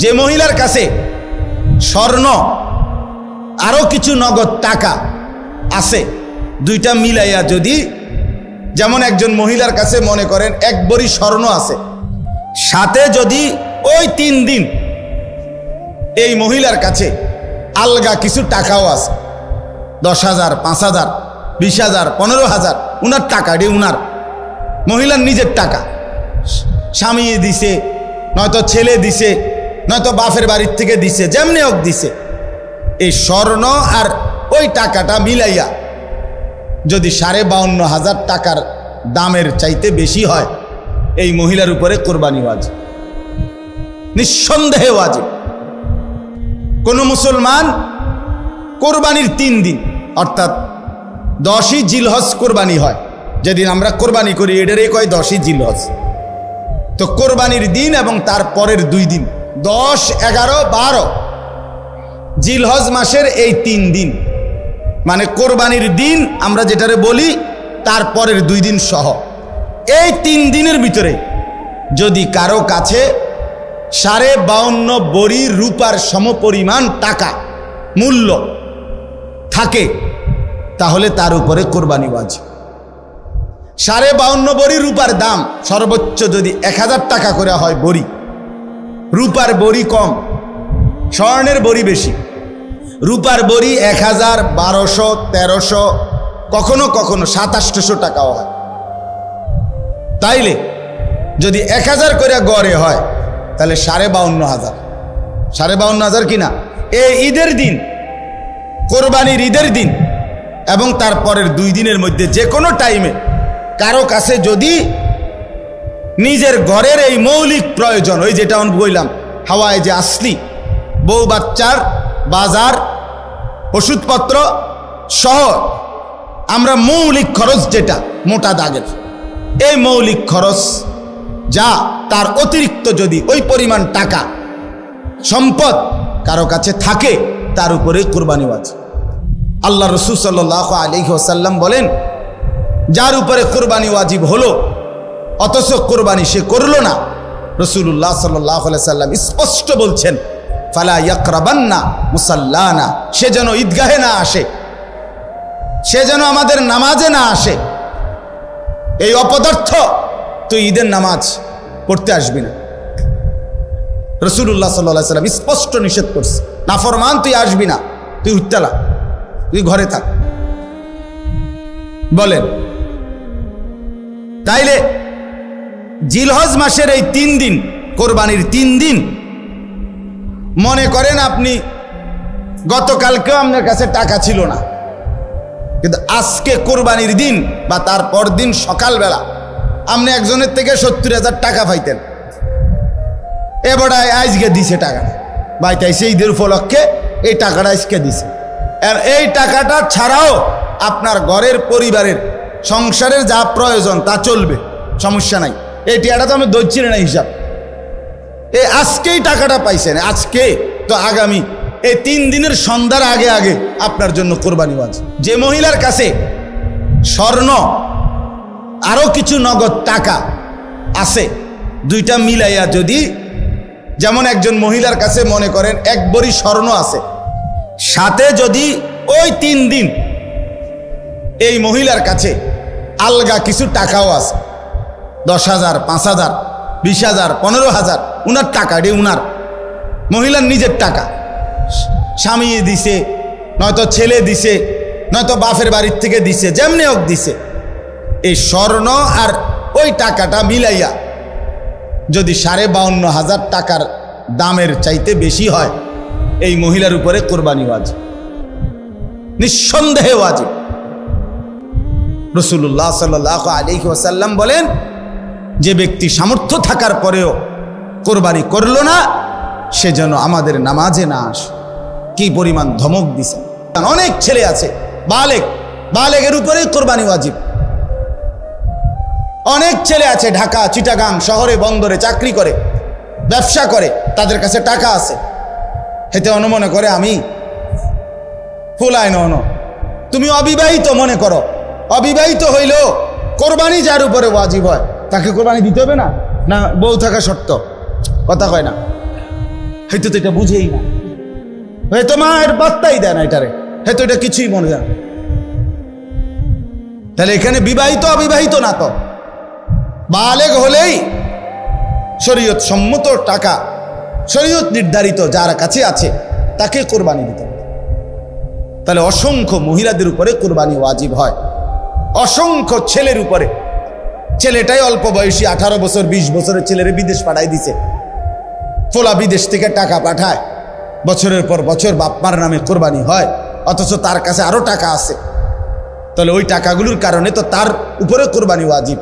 যে মহিলার কাছে স্বর্ণ, আরও কিছু নগদ টাকা আছে, দুইটা মিলাইয়া যদি যেমন একজন মহিলার কাছে মনে করেন এক বড়ি স্বর্ণ আছে, সাথে যদি ওই তিন দিন এই মহিলার কাছে আলগা কিছু টাকাও আছে, দশ হাজার, পাঁচ হাজার, বিশ হাজার, পনেরো হাজার, উনার টাকা রে উনার, মহিলার নিজের টাকা, স্বামী দিছে, নয়তো ছেলে দিছে নয়তো বাপের বাড়ির থেকে দিছে, যেমনি হোক দিছে। এই স্বর্ণ আর ওই টাকাটা মিলাইয়া যদি সাড়ে বাউন্ন হাজার টাকার দামের চাইতে বেশি হয়, এই মহিলার উপরে কোরবানি ওয়াজিব। নিঃসন্দেহে ওয়াজিব। কোনো মুসলমান কোরবানির তিন দিন, অর্থাৎ দশই জিলহজ কোরবানি হয়। যেদিন আমরা কোরবানি করি এটারই কয় দশই জিলহজ। তো কোরবানির দিন এবং তার পরের দুই দিন। দশ, এগারো, বারো। জিলহজ মাসের এই তিন দিন। মানে কোরবানির দিন আমরা যেটারে বলি, তার পরের দুই দিন সহ। এই তিন দিনের ভিতরে যদি কারও কাছে সাড়ে বাউন্ন বড়ি রূপার সমপরিমাণ টাকা, মূল্য থাকে, তাহলে তার উপরে কোরবানি বাজি সাড়ে বাউন্ন বড়ি রূপার দাম সর্বোচ্চ যদি এক হাজার টাকা করে হয় বড়ি রূপার বড়ি কম, স্বর্ণের বড়ি বেশি। রূপার বড়ি এক হাজার বারোশো, তেরোশো, কখনো কখনো সাতাশশো টাকাও হয়। তাইলে যদি এক হাজার করে গড়ে হয়, তাহলে সাড়ে বাউন্ন হাজার। সাড়ে বাউন্ন হাজার কিনা? এই ঈদের দিন, কোরবানির ঈদের দিন এবং তারপরের দুই দিনের মধ্যে যে কোনো টাইমে কারও কাছে যদি নিজের ঘরের এই মৌলিক প্রয়োজন, ওই যেটা আমি বললাম, হাওয়ায় যে আসলি, বউ বাচ্চার, বাজার, ওষুধপত্র সহ আমরা মৌলিক খরচ যেটা, মোটা দাগের, এই মৌলিক খরচ যা তার অতিরিক্ত যদি ওই পরিমাণ টাকা, সম্পদ কারও কাছে থাকে, তার উপরে কোরবানি আছে আল্লাহ রসুল সাল্লাহ আলী ওসাল্লাম বলেন, যার উপরে কোরবানি ওয়াজিব হলো অথচ কোরবানি সে করল না। রসুল্লাহ সাল্লাহ সাল্লাম স্পষ্ট বলছেন, ফালা ইয়াকরাবান্না মুসাল্লানা সে যেন ঈদগাহে না আসে, সে যেন আমাদের নামাজে না আসে। এই অপদার্থ, তুই ঈদের নামাজ পড়তে আসবি না। রসুল্লাহ সাল্লাহ সাল্লাম স্পষ্ট নিষেধ করছে, নাফরমান, তুই আসবি না, তুই উত্তালা, তুই ঘরে থাক। বলেন, তাইলে জিলহজ মাসের এই তিন দিন, কোরবানির তিন দিন, মনে করেন আপনি, গতকালকেও আপনার কাছে টাকা ছিল না। কিন্তু আজকে কোরবানির দিন বা তার পর দিন সকালবেলা আপনি একজনের থেকে সত্তর হাজার টাকা পাইতেন। এবারে আজকে দিছে টাকাটা বাইতাইছে ঈদের উপলক্ষে এই টাকাটা আজকে দিছে। আর এই টাকাটা ছাড়াও আপনার ঘরের পরিবারের, সংসারের যা প্রয়োজন তা চলবে, সমস্যা নাই। এই টাকাটা তো আমি ধরছি না হিসাব। এই আজকেই টাকাটা পাইছেন, আজকে। তো আগামী, এই তিন দিনের সন্ধ্যার আগে আগে আপনার জন্য কোরবানি বাজ যে মহিলার কাছে স্বর্ণ আরও কিছু নগদ টাকা আছে, দুইটা মিলাইয়া যদি যেমন একজন মহিলার কাছে মনে করেন এক বড়ি স্বর্ণ আছে, সাথে যদি ওই তিন দিন এই মহিলার কাছে আলগা কিছু টাকাও আছে দশ হাজার, পাঁচ হাজার, বিশ হাজার, পনেরো হাজার, উনার টাকা রে উনার। মহিলার নিজের টাকা। স্বামী দিছে, নয়তো ছেলে দিছে, নয়তো বাপের বাড়ির থেকে দিছে, যেমনি হোক দিছে। এই স্বর্ণ আর ওই টাকাটা মিলাইয়া যদি সাড়ে বাউন্ন হাজার টাকার দামের চাইতে বেশি হয়, এই মহিলার উপরে কোরবানি ওয়াজিব নিঃসন্দেহে ওয়াজিব। রসুল্লাহ সাল্লাহ আলী ওসাল্লাম বলেন যে ব্যক্তি সামর্থ্য থাকার পরেও কোরবানি করল না, সে যেন আমাদের নামাজে না আস। কি পরিমাণ ধমক দিছে। অনেক ছেলে আছে, বালেক, বালেকের উপরেই কোরবানি ওয়াজিব। অনেক ছেলে আছে ঢাকা, চিটাগাং শহরে, বন্দরে চাকরি করে, ব্যবসা করে, তাদের কাছে টাকা আছে। হেতে অনুমনে করে, আমি ফুলায় নন তুমি অবিবাহিত মনে করো, অবিবাহিত হইলেও কোরবানি যার উপরে ওয়াজিব হয় তাকে কোরবানি দিতে হবে না? না, বউ থাকা শর্ত। কথা কয় না। হয়তো তো এটা বুঝেই না। হয়তো মায়ের বার্তাই দেয় না এটারে। হয়তো এটা কিছুই মনে যায়। তাহলে এখানে বিবাহিত, অবিবাহিত না তো? বালেগ হলেই শরীয়ত সম্মত টাকা, শরীয়ত নির্ধারিত যার কাছে আছে, তাকে কোরবানি দিতে হবে। তাহলে অসংখ্য মহিলাদের উপরে কোরবানি ওয়াজিব হয়। অসংখ্য ছেলের উপরে। ছেলেটাই অল্প বয়সী, আঠারো বছর, বিশ বছরের ছেলের বিদেশ পাঠাই দিছে। ফোলা বিদেশ থেকে টাকা পাঠায়। বছরের পর বছর বাপমার নামে কোরবানি হয়, অথচ তার কাছে আরও টাকা আছে। তাহলে ওই টাকাগুলোর কারণে তো তার উপরে কোরবানি ওয়াজিব।